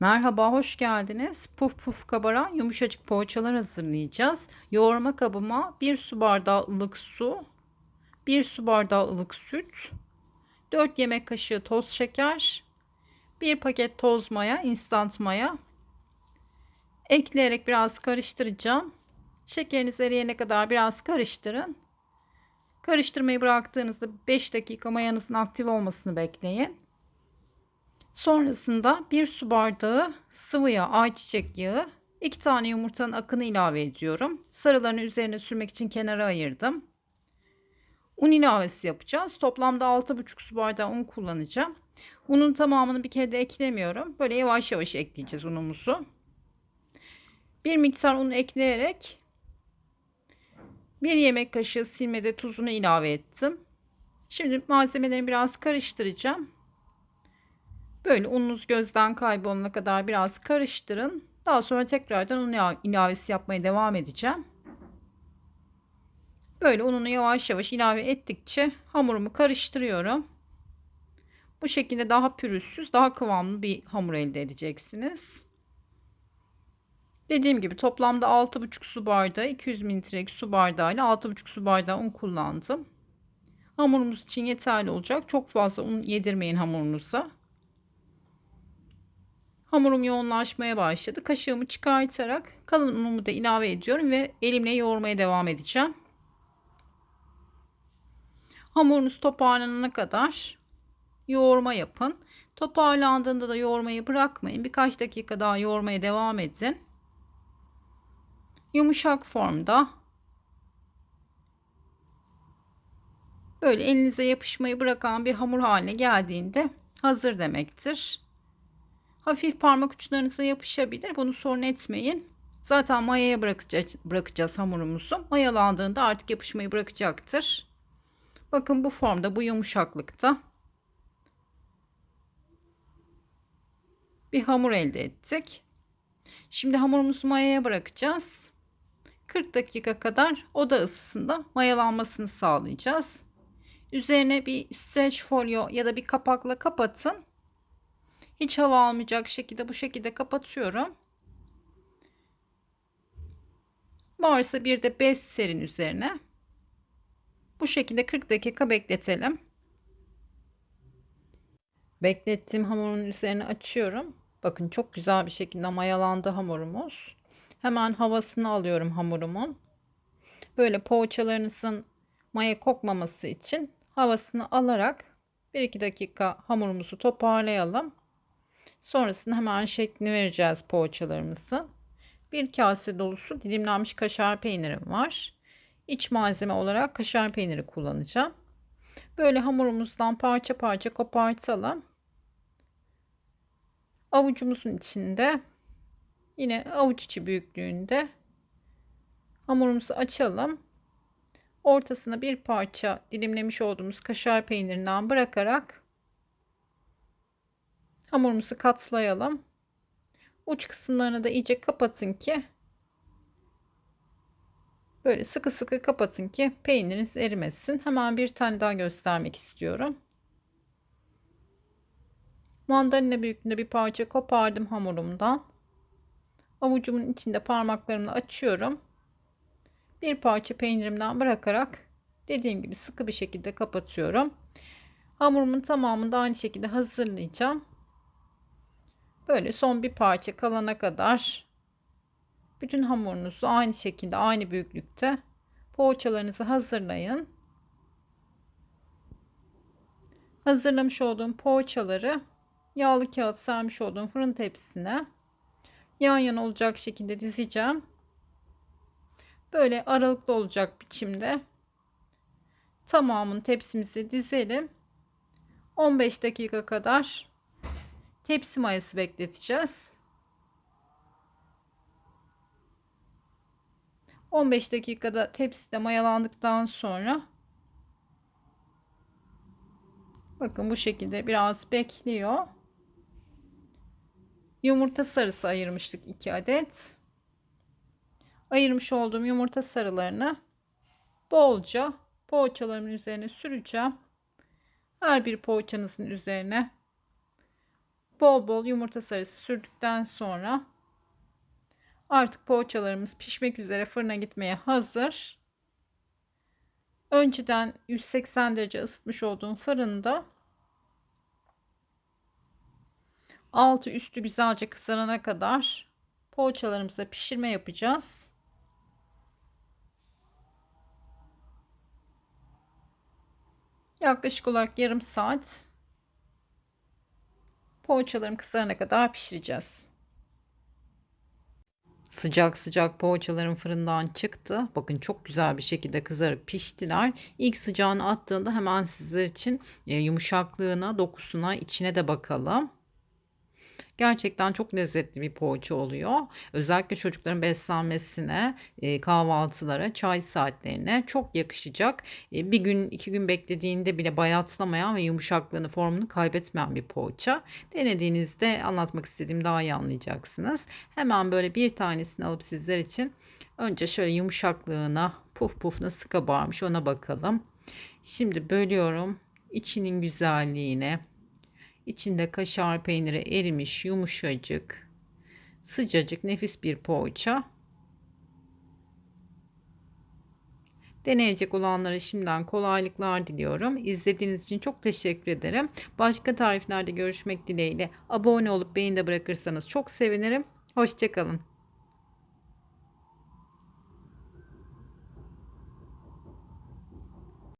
Merhaba, hoş geldiniz. Puf puf kabaran yumuşacık poğaçalar hazırlayacağız. Yoğurma kabıma 1 su bardağı ılık su, 1 su bardağı ılık süt, 4 yemek kaşığı toz şeker, 1 paket toz maya, instant maya ekleyerek biraz karıştıracağım. Şekeriniz eriyene kadar biraz karıştırın. Karıştırmayı bıraktığınızda 5 dakika mayanızın aktif olmasını bekleyin. Sonrasında bir su bardağı sıvı yağ, ayçiçek yağı, iki tane yumurtanın akını ilave ediyorum. Sarılarını üzerine sürmek için kenara ayırdım. Un ilavesi yapacağız. Toplamda 6,5 su bardağı un kullanacağım. Unun tamamını bir kere de eklemiyorum. Böyle yavaş yavaş ekleyeceğiz unumuzu. Bir miktar un ekleyerek bir yemek kaşığı silmede tuzunu ilave ettim. Şimdi malzemeleri biraz karıştıracağım. Böyle ununuz gözden kaybolana kadar biraz karıştırın. Daha sonra tekrardan un ilavesi yapmaya devam edeceğim. Böyle ununu yavaş yavaş ilave ettikçe hamurumu karıştırıyorum. Bu şekilde daha pürüzsüz, daha kıvamlı bir hamur elde edeceksiniz. Dediğim gibi toplamda 6,5 su bardağı 200 mililitrelik su bardağı ile 6,5 su bardağı un kullandım. Hamurumuz için yeterli olacak. Çok fazla un yedirmeyin hamurunuza. Hamurum yoğunlaşmaya başladı. Kaşığımı çıkartarak kalın unumu da ilave ediyorum ve elimle yoğurmaya devam edeceğim. Hamurunuz toparlanana kadar yoğurma yapın. Toparlandığında da yoğurmayı bırakmayın. Birkaç dakika daha yoğurmaya devam edin. Yumuşak formda böyle elinize yapışmayı bırakan bir hamur haline geldiğinde hazır demektir. Hafif parmak uçlarınıza yapışabilir. Bunu sorun etmeyin. Zaten mayaya bırakacağız, bırakacağız hamurumuzu. Mayalandığında artık yapışmayı bırakacaktır. Bakın bu formda, bu yumuşaklıkta bir hamur elde ettik. Şimdi hamurumuzu mayaya bırakacağız. 40 dakika kadar oda ısısında mayalanmasını sağlayacağız. Üzerine bir streç folyo ya da bir kapakla kapatın. Hiç hava almayacak şekilde bu şekilde kapatıyorum. Varsa bir de bez serin üzerine. Bu şekilde 40 dakika bekletelim. Beklettiğim hamurun üzerine açıyorum. Bakın çok güzel bir şekilde mayalandı hamurumuz. Hemen havasını alıyorum hamurumun. Böyle poğaçalarınızın maya kokmaması için havasını alarak 1-2 dakika hamurumuzu toparlayalım. Sonrasında hemen şeklini vereceğiz poğaçalarımızı. Bir kase dolusu dilimlenmiş kaşar peynirim var. İç malzeme olarak kaşar peyniri kullanacağım. Böyle hamurumuzdan parça parça kopartalım. Avucumuzun içinde yine avuç içi büyüklüğünde hamurumuzu açalım. Ortasına bir parça dilimlemiş olduğumuz kaşar peynirinden bırakarak Hamurumuzu katlayalım. Uç kısımlarını da iyice kapatın ki böyle sıkı sıkı kapatın ki peyniriniz erimesin. Hemen bir tane daha göstermek istiyorum. Mandalina büyüklüğünde bir parça kopardım hamurumdan. Avucumun içinde parmaklarımla açıyorum. Bir parça peynirimden bırakarak dediğim gibi sıkı bir şekilde kapatıyorum. Hamurumun tamamını da aynı şekilde hazırlayacağım. Böyle son bir parça kalana kadar bütün hamurunuzu aynı şekilde aynı büyüklükte poğaçalarınızı hazırlayın. Hazırlamış olduğum poğaçaları yağlı kağıt sermiş olduğum fırın tepsisine yan yana olacak şekilde dizeceğim. Böyle aralıklı olacak biçimde tamamını tepsimize dizelim. 15 dakika kadar tepsi mayası bekleteceğiz. 15 dakikada tepside mayalandıktan sonra bakın bu şekilde biraz bekliyor. Yumurta sarısı ayırmıştık 2 adet. Ayırmış olduğum yumurta sarılarını bolca poğaçalarımın üzerine süreceğim. Her bir poğaçanızın üzerine Bol bol yumurta sarısı sürdükten sonra artık poğaçalarımız pişmek üzere fırına gitmeye hazır. Önceden 180 derece ısıtmış olduğum fırında altı üstü güzelce kızarana kadar poğaçalarımızda pişirme yapacağız. Yaklaşık olarak yarım saat poğaçalarım kızarana kadar pişireceğiz. Sıcak sıcak poğaçalarım fırından çıktı. Bakın çok güzel bir şekilde kızarıp piştiler. İlk sıcağını attığında hemen sizler için e, yumuşaklığına, dokusuna, içine de bakalım. Gerçekten çok lezzetli bir poğaça oluyor. Özellikle çocukların beslenmesine, e, kahvaltılara, çay saatlerine çok yakışacak. E, bir gün, iki gün beklediğinde bile bayatlamayan ve yumuşaklığını, formunu kaybetmeyen bir poğaça. Denediğinizde anlatmak istediğim daha iyi anlayacaksınız. Hemen böyle bir tanesini alıp sizler için önce şöyle yumuşaklığına, puf puf nasıl kabarmış ona bakalım. Şimdi bölüyorum. İçinin güzelliğine, İçinde kaşar peyniri erimiş yumuşacık sıcacık nefis bir poğaça. Deneyecek olanlara şimdiden kolaylıklar diliyorum. İzlediğiniz için çok teşekkür ederim. Başka tariflerde görüşmek dileğiyle abone olup beğeni de bırakırsanız çok sevinirim. Hoşçakalın.